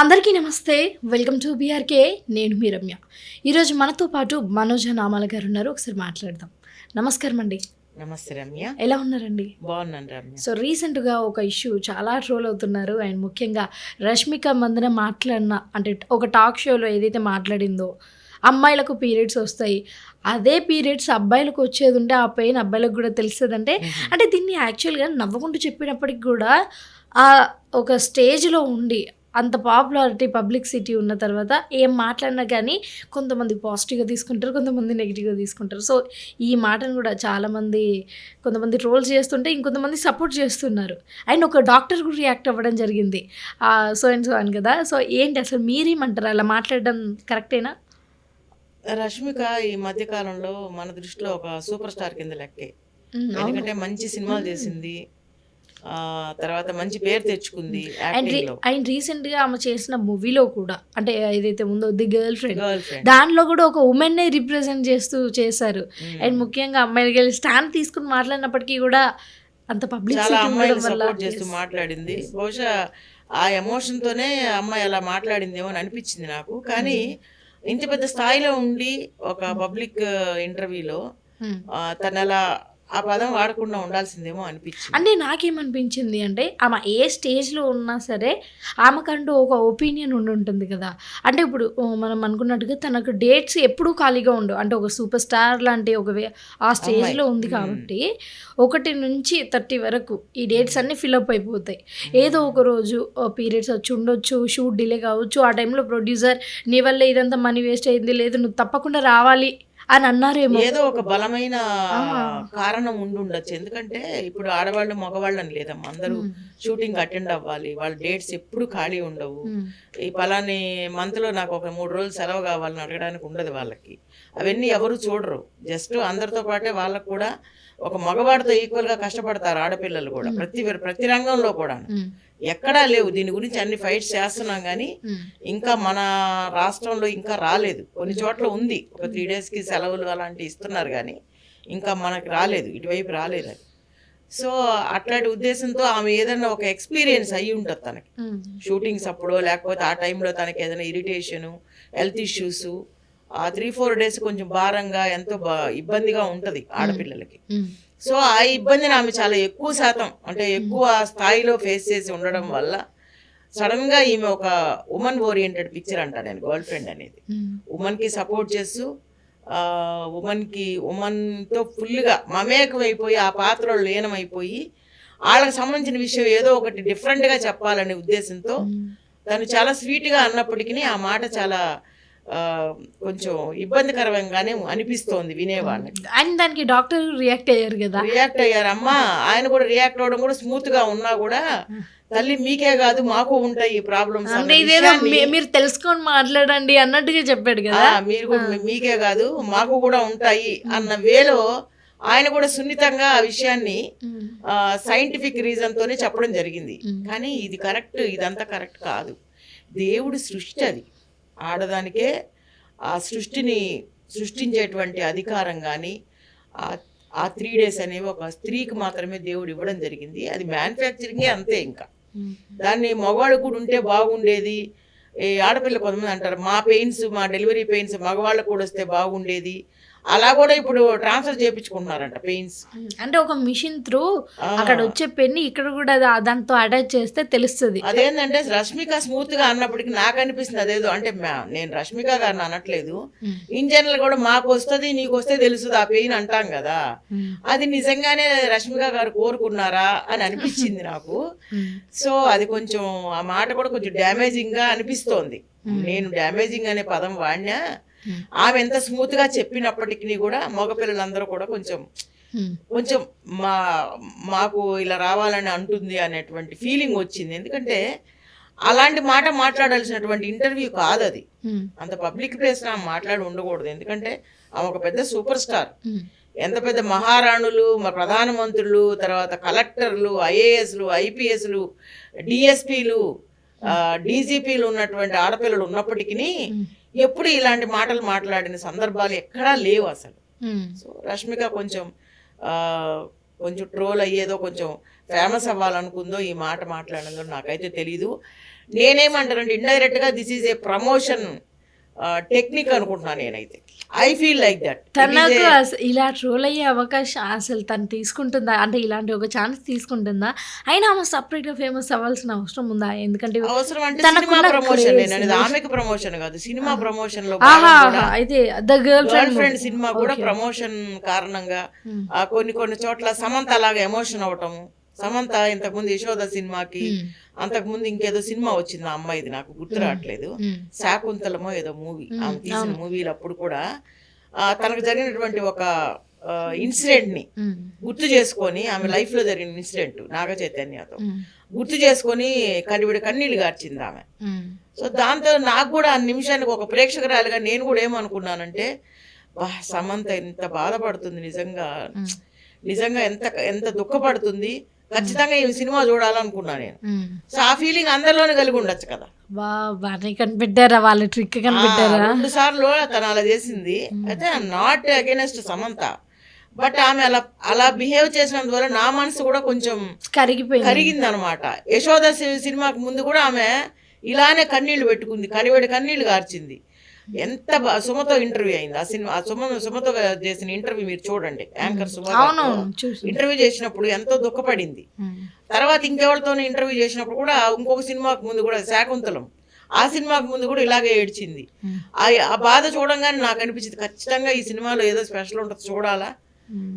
అందరికీ నమస్తే. Welcome to BRK. నేను మీ రమ్య. ఈరోజు మనతో పాటు మనోజ నామాల గారు ఉన్నారు. ఒకసారి మాట్లాడదాం. నమస్కారం అండి. నమస్తే రమ్య. ఎలా ఉన్నారండి? బాగున్నాను రమ్య. సో రీసెంట్గా ఒక ఇష్యూ చాలా ట్రోల్ అవుతున్నారు. అండ్ ముఖ్యంగా రష్మిక మందన మాట్లాడిన అంటే ఒక టాక్ షోలో ఏదైతే మాట్లాడిందో అమ్మాయిలకు పీరియడ్స్ వస్తాయి. అదే పీరియడ్స్ అబ్బాయిలకు వచ్చేది ఉంటే ఆ పెయిన్ అబ్బాయిలకు కూడా తెలుస్తుంది అంటే అంటే దీన్ని యాక్చువల్గా నవ్వకుండా చెప్పినప్పటికి కూడా ఆ ఒక స్టేజ్లో ఉండి అంత పాపులారిటీ పబ్లిక్ సిటీ ఉన్న తర్వాత ఏం మాట్లాడినా కానీ కొంతమంది పాజిటివ్గా తీసుకుంటారు కొంతమంది నెగిటివ్గా తీసుకుంటారు. సో ఈ మాటను కూడా చాలామంది కొంతమంది ట్రోల్స్ చేస్తుంటే ఇంకొంతమంది సపోర్ట్ చేస్తున్నారు. అండ్ ఒక డాక్టర్ కూడా రియాక్ట్ అవ్వడం జరిగింది. సో అండ్ సో అని కదా. సో ఏంటి అసలు మీరేమంటారు? అలా మాట్లాడడం కరెక్టేనా? రష్మిక ఈ మధ్య కాలంలో మన దృష్టిలో ఒక సూపర్ స్టార్ కింద లెక్కే. ఎందుకంటే మంచి సినిమాలు చేసింది. తర్వాత మంచి పేరు తెచ్చుకుంది అండ్ అండ్ రీసెంట్గా ఆమె చేసిన మూవీలో కూడా అంటే ఏదైతే ఉందో ది గర్ల్ ఫ్రెండ్ దానిలో కూడా ఒక ఉమెన్నే రిప్రజెంట్ చేస్తూ చేశారు. అండ్ ముఖ్యంగా అమ్మాయిలకి స్టాండ్ తీసుకుని మాట్లాడినప్పటికీ కూడా అంత చాలా పబ్లిసిటీ అమ్మాయిలు సపోర్ట్ చేస్తూ మాట్లాడింది. బహుశా ఆ ఎమోషన్ తోనే అమ్మాయి అలా మాట్లాడిందేమో అని అనిపించింది నాకు. కానీ ఇంత పెద్ద స్థాయిలో ఉండి ఒక పబ్లిక్ ఇంటర్వ్యూలో Hmm. తను అలా ఆ పదం వాడకుండా ఉండాల్సిందేమో అనిపించింది. అంటే నాకేమనిపించింది అంటే ఆమె ఏ స్టేజ్లో ఉన్నా సరే ఆమెకంటూ ఒక ఒపీనియన్ ఉండి ఉంటుంది కదా. అంటే ఇప్పుడు మనం అనుకున్నట్టుగా తనకు డేట్స్ ఎప్పుడూ ఖాళీగా ఉండవు. అంటే ఒక సూపర్ స్టార్ లాంటి ఒక ఆ స్టేజ్లో ఉంది. కాబట్టి ఒకటి నుంచి థర్టీ వరకు ఈ డేట్స్ అన్నీ ఫిల్అప్ అయిపోతాయి. ఏదో ఒక రోజు పీరియడ్స్ వచ్చి ఉండొచ్చు షూట్ డిలే కావచ్చు ఆ టైంలో ప్రొడ్యూసర్ నీ వల్ల ఇదంతా మనీ వేస్ట్ అయింది లేదు నువ్వు తప్పకుండా రావాలి అని అన్నారేమో. ఏదో ఒక బలమైన. కారణం ఉండి ఉండొచ్చు. ఎందుకంటే ఇప్పుడు ఆడవాళ్ళు మగవాళ్ళు అని లేదమ్మా. అందరూ. షూటింగ్ అటెండ్ అవ్వాలి. వాళ్ళ డేట్స్ ఎప్పుడు ఖాళీ ఉండవు. ఈ పలాని month లో నాకు ఒక మూడు రోజులు సెలవు కావాలని అడగడానికి ఉండదు వాళ్ళకి. అవన్నీ ఎవరు చూడరు. జస్ట్ అందరితో పాటే వాళ్ళకు కూడా ఒక మగవాడితో ఈక్వల్గా కష్టపడతారు ఆడపిల్లలు కూడా. ప్రతి ప్రతి రంగంలో కూడా. ఎక్కడా లేవు. దీని గురించి అన్ని ఫైట్స్ చేస్తున్నాం కానీ. ఇంకా మన రాష్ట్రంలో ఇంకా రాలేదు. కొన్ని చోట్ల ఉంది. ఒక త్రీ కి సెలవులు అలాంటివి ఇస్తున్నారు కానీ ఇంకా మనకి రాలేదు. ఇటువైపు రాలేదు. అది సో అట్లాంటి ఉద్దేశంతో ఆమె ఏదైనా ఒక ఎక్స్పీరియన్స్ అయ్యి ఉంటుంది తనకి. షూటింగ్స్ అప్పుడు లేకపోతే ఆ టైంలో తనకి ఏదైనా ఇరిటేషను హెల్త్ ఇష్యూస్ ఆ త్రీ ఫోర్ డేస్ కొంచెం భారంగా ఎంతో బా ఇబ్బందిగా ఉంటుంది ఆడపిల్లలకి. సో ఆ ఇబ్బందిని ఆమె చాలా ఎక్కువ శాతం అంటే ఎక్కువ స్థాయిలో ఫేస్ చేసి ఉండడం వల్ల సడన్గా ఈమె ఒక ఉమెన్ ఓరియంటెడ్ పిక్చర్ అంట నేను గర్ల్ ఫ్రెండ్ అనేది. ఉమెన్కి సపోర్ట్ చేస్తూ ఉమెన్కి ఉమెన్తో ఫుల్గా మమేకం అయిపోయి ఆ పాత్రలో లీనమైపోయి వాళ్ళకి సంబంధించిన విషయం ఏదో ఒకటి డిఫరెంట్గా చెప్పాలనే ఉద్దేశంతో. తను చాలా స్వీట్గా అన్నప్పటికీ ఆ మాట చాలా కొంచెం ఇబ్బందికరంగానే అనిపిస్తోంది వినేవాళ్ళకి అండ్ దానికి డాక్టర్ రియాక్ట్ అయ్యారు కదా. రియాక్ట్ అయ్యారు అమ్మా ఆయన కూడా రియాక్ట్ అవ్వడం కూడా స్మూత్గా ఉన్నా కూడా తల్లి మీకే కాదు మాకు ఉంటాయి ఈ ప్రాబ్లమ్స్ మీరు తెలుసుకొని మాట్లాడండి అన్నట్టుగా చెప్పాడు కదా. మీరు కూడా మీకే కాదు మాకు కూడా ఉంటాయి అన్న వేలో ఆయన కూడా సున్నితంగా ఆ విషయాన్ని. సైంటిఫిక్ రీజన్ తోనే చెప్పడం జరిగింది. కానీ ఇది కరెక్ట్ ఇదంతా కరెక్ట్ కాదు. దేవుడి సృష్టి అది. ఆడదానికే ఆ సృష్టిని సృష్టించేటువంటి అధికారం కానీ ఆ త్రీ డేస్ అనేవి ఒక స్త్రీకి మాత్రమే దేవుడు ఇవ్వడం జరిగింది. అది మ్యానుఫ్యాక్చరింగే అంతే ఇంకా. దాన్ని మగవాళ్ళు కూడా ఉంటే బాగుండేది. ఈ ఆడపిల్ల కొంతమంది అంటారు మా పెయిన్స్ మా డెలివరీ పెయిన్స్ మగవాళ్ళకు కూడా వస్తే బాగుండేది. అలా కూడా ఇప్పుడు ట్రాన్స్ఫర్ చేయించుకుంటున్నారంట పెయిన్స్ అంటే ఒక మిషన్ త్రూ అక్కడ వచ్చే పెన్ని ఇక్కడ కూడా దాంతో అటాచ్ చేస్తే తెలుస్తుంది. అదేంటంటే రష్మిక స్మూత్గా అన్నప్పటికీ నాకు అనిపిస్తుంది అదేదో అంటే నేను రష్మిక గారిని అనట్లేదు. ఇన్ జనరల్ కూడా మాకు వస్తుంది నీకు వస్తే తెలుస్తుంది ఆ పెయిన్ అంటాం కదా. అది నిజంగానే రష్మిక గారు కోరుకున్నారా అని అనిపించింది నాకు. సో అది కొంచెం ఆ మాట కూడా కొంచెం డ్యామేజింగ్గా అనిపిస్తోంది. నేను డ్యామేజింగ్ అనే పదం వాడినా ఆమె ఎంత స్మూత్గా చెప్పినప్పటికీ కూడా మగపిల్లలందరూ కూడా కొంచెం కొంచెం మా మాకు ఇలా రావాలని అంటుంది అనేటువంటి ఫీలింగ్ వచ్చింది. ఎందుకంటే అలాంటి మాట మాట్లాడాల్సినటువంటి ఇంటర్వ్యూ కాదు అది. అంత పబ్లిక్ ప్లేస్ ఆమె మాట్లాడి ఉండకూడదు. ఎందుకంటే ఆమె ఒక పెద్ద సూపర్ స్టార్. ఎంత పెద్ద మహారాణులు మా ప్రధానమంత్రులు తర్వాత కలెక్టర్లు ఐఏఎస్లు ఐపీఎస్లు డిఎస్పీలు డీజీపీలు ఉన్నటువంటి ఆడపిల్లలు ఉన్నప్పటికీ ఎప్పుడు ఇలాంటి మాటలు మాట్లాడిన సందర్భాలు ఎక్కడా లేవు అసలు. సో రష్మిక కొంచెం కొంచెం ట్రోల్ అయ్యేదో కొంచెం ఫేమస్ అవ్వాలనుకుందో ఈ మాట మాట్లాడిందో నాకైతే తెలీదు. నేనేమంటానంటే ఇండైరెక్ట్గా this is a promotion technique అనుకుంటున్నాను నేనైతే. ఐ ఫీల్ లైక్ దట్ తనకు ఇలా ట్రోల్ అయ్యే అవకాశం అసలు తను తీసుకుంటుందా? అంటే ఇలాంటి ఒక ఛాన్స్ తీసుకుంటుందా? అయినా ఆమె సపరేట్గా ఫేమస్ అవ్వాల్సిన అవసరం ఉందా? ఎందుకంటే అవసరం అంటే సినిమా ప్రమోషన్ అనేది ఆమెకు ప్రమోషన్ కాదు సినిమా ప్రమోషన్లో అయితే the girl girlfriend cinema కూడా ప్రమోషన్ కారణంగా Hmm. కొన్ని కొన్ని చోట్ల సమంత అలాగా ఎమోషన్ అవటము సమంత ఇంతకుముందు యశోద సినిమాకి అంతకుముందు ఇంకేదో సినిమా వచ్చింది ఆ అమ్మాయిది నాకు గుర్తు రావట్లేదు. శాకుంతలమో ఏదో మూవీ ఆమె తీసిన మూవీలు అప్పుడు కూడా తనకు జరిగినటువంటి ఒక ఇన్సిడెంట్ని గుర్తు చేసుకొని ఆమె లైఫ్లో జరిగిన ఇన్సిడెంట్ నాగ చైతన్యతో గుర్తు చేసుకొని కడివిడి కన్నీళ్ళు గార్చింది ఆమె. సో దాంతో నాకు కూడా ఆ నిమిషానికి ఒక ప్రేక్షకురాలుగా నేను కూడా ఏమనుకున్నానంటే బా సమంత ఎంత బాధపడుతుంది నిజంగా. నిజంగా ఎంత ఎంత దుఃఖపడుతుంది. ఖచ్చితంగా ఈ సినిమా చూడాలనుకున్నా నేను. సో ఆ ఫీలింగ్ అందరిలోనే కలిగి ఉండొచ్చు కదా. కనిపెట్టారా? వాళ్ళ ట్రిక్ కనిపెట్టారా? రెండు సార్లు తను అలా చేసింది. అయితే నాట్ అగేనెస్ట్ సమంత. బట్ ఆమె అలా అలా బిహేవ్ చేసినందువల్ల నా మనసు కూడా కొంచెం కరిగిపోయింది. కరిగింది అనమాట యశోద సినిమాకి ముందు కూడా ఆమె ఇలానే కన్నీళ్ళు పెట్టుకుంది. కరివేడి కన్నీళ్ళు కార్చింది ఎంత బా- సుమతో ఇంటర్వ్యూ అయింది. ఆ సినిమా ఆ సుమ సుమతో చేసిన ఇంటర్వ్యూ మీరు చూడండి. యాంకర్ సుమ ఇంటర్వ్యూ చేసినప్పుడు ఎంతో దుఃఖపడింది. తర్వాత ఇంకెవరితోనే ఇంటర్వ్యూ చేసినప్పుడు కూడా ఇంకొక సినిమాకు ముందు కూడా శాకుంతలం. ఆ సినిమాకు ముందు కూడా ఇలాగే ఏడ్చింది. ఆ ఆ బాధ చూడంగానే నాకు అనిపించింది ఖచ్చితంగా ఈ సినిమాలో ఏదో స్పెషల్ ఉంటుంది చూడాలా?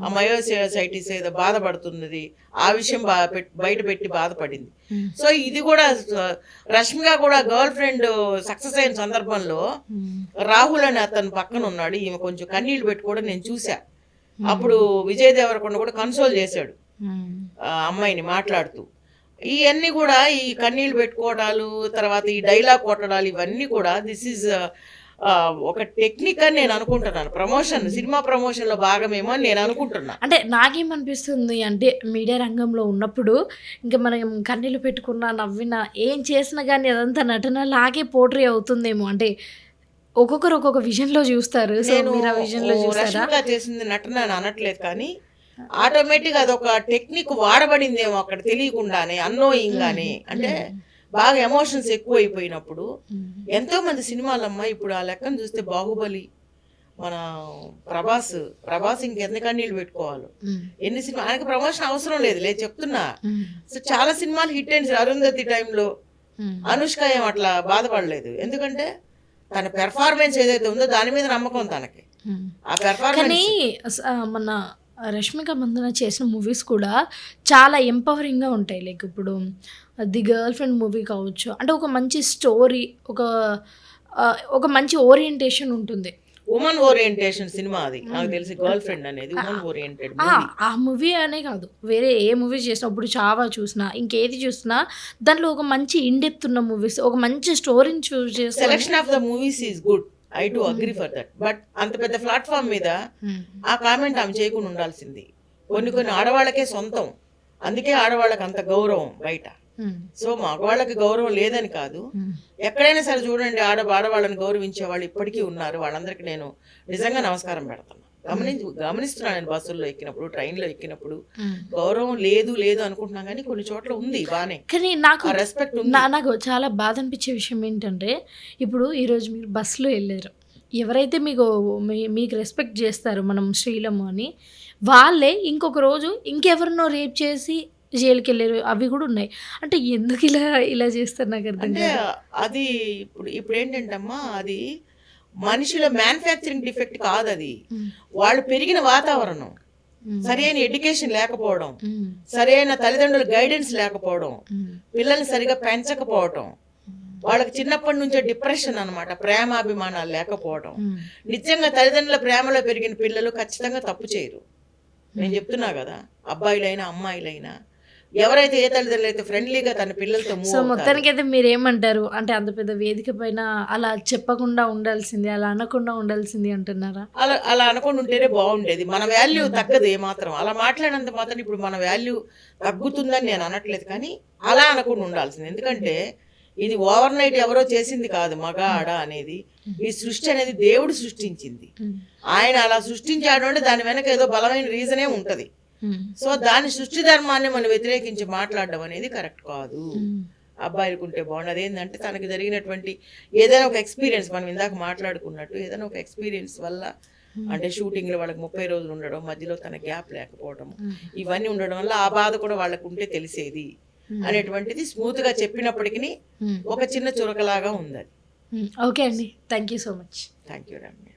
ఆ మయోసైటిస్ ఏదో బాధపడుతున్నది. ఆ విషయం బయట పెట్టి బాధపడింది. సో ఇది కూడా రష్మిక కూడా గర్ల్ ఫ్రెండ్ సక్సెస్ అయిన సందర్భంలో రాహుల్ అని అతను పక్కన ఉన్నాడు. ఈమె కొంచెం కన్నీళ్ళు పెట్టుకోవడం నేను చూసా అప్పుడు విజయ్ దేవరకొండ కూడా కన్సోల్ చేశాడు. అమ్మాయిని మాట్లాడుతూ. ఇవన్నీ కూడా ఈ కన్నీళ్ళు పెట్టుకోవడాలు తర్వాత ఈ డైలాగ్ కొట్టడాలు ఇవన్నీ కూడా దిస్ ఈజ్ ఒక టెక్నిక్ అని నేను అనుకుంటున్నాను. ప్రమోషన్ సినిమా ప్రమోషన్లో భాగమేమో అని నేను అనుకుంటున్నా. అంటే నాకేమనిపిస్తుంది అంటే మీడియా రంగంలో ఉన్నప్పుడు ఇంకా మనం కన్నీళ్ళు పెట్టుకున్నా నవ్వినా ఏం చేసినా కానీ అదంతా నటన లాగే పోట్రీ అవుతుందేమో. అంటే ఒక్కొక్కరు ఒక్కొక్క విజన్లో చూస్తారు? విజన్లో చేసింది నటన అని అనట్లేదు కానీ ఆటోమేటిక్ అదొక టెక్నిక్ వాడబడిందేమో అక్కడ తెలియకుండానే అన్నోయింగ్ గానే. అంటే బాగా ఎమోషన్స్ ఎక్కువ అయిపోయినప్పుడు ఎంతో మంది సినిమాలమ్మా ఇప్పుడు ఆ లెక్కను చూస్తే బాహుబలి మన ప్రభాస్ ప్రభాస్ ఇంకెన్ని కన్నీళ్ళు పెట్టుకోవాలి. ఎన్ని సినిమా ఆయనకి ప్రమోషన్ అవసరం లేదు లేదు చెప్తున్నా. సో చాలా సినిమాలు హిట్ అయింది అరుంధతి టైంలో. అనుష్క ఏం అట్లా బాధపడలేదు. ఎందుకంటే తన పెర్ఫార్మెన్స్ ఏదైతే ఉందో దాని మీద నమ్మకం తనకి. ఆ పెర్ఫార్మెన్స్ మన రష్మిక మందన చేసిన మూవీస్ కూడా చాలా ఎంపవరింగ్గా ఉంటాయి. లైక్ ఇప్పుడు ది గర్ల్ ఫ్రెండ్ మూవీ కావచ్చు. అంటే ఒక మంచి స్టోరీ ఒక ఒక మంచి ఓరియంటేషన్ ఉంటుంది. ఉమెన్ ఓరియంటేషన్ సినిమా అది. నాకు తెలిసి గర్ల్ ఫ్రెండ్ అనేది ఉమెన్ ఓరియంటెడ్ ఆ, మూవీ అనే కాదు. వేరే ఏ మూవీ చేసినా ఇప్పుడు చావా చూసినా ఇంకేది చూసినా దాంట్లో ఒక మంచి ఇండెప్త్ ఉన్న మూవీస్ ఒక మంచి స్టోరీని చూస్ చేస్తే selection of the movies is good I to agree for that but అంత పెద్ద ప్లాట్ఫామ్ మీద ఆ కామెంట్ ఆమె చేయకుండా ఉండాల్సింది. కొన్ని కొన్ని ఆడవాళ్ళకే సొంతం. అందుకే ఆడవాళ్ళకి అంత గౌరవం బయట. సో మగవాళ్ళకి గౌరవం లేదని కాదు. ఎక్కడైనా సరే చూడండి ఆడ ఆడవాళ్ళని గౌరవించే వాళ్ళు ఇప్పటికీ ఉన్నారు. వాళ్ళందరికీ నేను నిజంగా నమస్కారం పెడతాను. గమనించి గమనిస్తున్నాను నేను బస్సుల్లో ఎక్కినప్పుడు ట్రైన్లో ఎక్కినప్పుడు. గౌరవం లేదు లేదు అనుకుంటున్నాం కానీ కొన్ని చోట్ల ఉంది బానే. కానీ నాకు రెస్పెక్ట్ నాకు చాలా బాధ అనిపించే విషయం ఏంటంటే ఇప్పుడు ఈరోజు మీరు బస్సులో వెళ్ళారు. ఎవరైతే మీకు మీకు రెస్పెక్ట్ చేస్తారో మనం శ్రీలము అని వాళ్ళే ఇంకొక రోజు ఇంకెవరినో రేప్ చేసి జైలుకి వెళ్ళారు అవి కూడా ఉన్నాయి. అంటే ఎందుకు ఇలా ఇలా చేస్తారు? నాకు అర్థం అది ఇప్పుడు ఇప్పుడు ఏంటంటమ్మా అది మనిషిలో మ్యానుఫ్యాక్చరింగ్ డిఫెక్ట్ కాదు అది వాళ్ళు పెరిగిన వాతావరణం. సరైన ఎడ్యుకేషన్ లేకపోవడం. సరైన తల్లిదండ్రుల గైడెన్స్ లేకపోవడం. పిల్లల్ని సరిగా పెంచకపోవడం వాళ్ళకి చిన్నప్పటి నుంచే డిప్రెషన్ అన్నమాట. ప్రేమాభిమానాలు లేకపోవడం నిజంగా తల్లిదండ్రుల ప్రేమలో పెరిగిన పిల్లలు ఖచ్చితంగా తప్పు చేయరు. నేను చెప్తున్నా కదా అబ్బాయిలైనా అమ్మాయిలైనా ఎవరైతే ఏ తల్లిదండ్రులు అయితే ఫ్రెండ్లీగా తన పిల్లలతో సో మొత్తానికి అయితే మీరు ఏమంటారు అంటే అంత పెద్ద వేదిక పైన అలా చెప్పకుండా ఉండాల్సింది అలా అనకుండా ఉండాల్సింది అంటున్నారా? అలా అలా అనుకుని ఉంటేనే బాగుండేది. మన వాల్యూ తగ్గదు ఏమాత్రం. అలా మాట్లాడినంత మాత్రం ఇప్పుడు మన వాల్యూ తగ్గుతుందని నేను అనట్లేదు. కానీ అలా అనకుండా ఉండాల్సింది. ఎందుకంటే ఇది ఓవర్ నైట్ ఎవరో చేసింది కాదు మగ ఆడ అనేది. ఈ సృష్టి అనేది దేవుడు సృష్టించింది. ఆయన అలా సృష్టించాడు అంటే దాని వెనక ఏదో బలమైన రీజనే ఉంటది. సో దాని సృష్టి ధర్మాన్ని మనం వ్యతిరేకించి మాట్లాడడం అనేది కరెక్ట్ కాదు. ఉమ్. అబ్బాయిలకు ఉంటే బాగుండు అదేంటంటే తనకు జరిగినటువంటి ఏదైనా ఒక ఎక్స్పీరియన్స్ మనం ఇందాక మాట్లాడుకున్నట్టు ఏదైనా ఒక ఎక్స్పీరియన్స్ వల్ల అంటే షూటింగ్లో వాళ్ళకి ముప్పై రోజులు ఉండడం మధ్యలో తన గ్యాప్ లేకపోవడం ఇవన్నీ ఉండడం వల్ల ఆ బాధ కూడా వాళ్ళకు ఉంటే తెలిసేది అనేటువంటిది స్మూత్గా చెప్పినప్పటికీ ఒక చిన్న చురకలాగా ఉంది అది ఓకే అండి. Thank you so much. Thank you Ramya.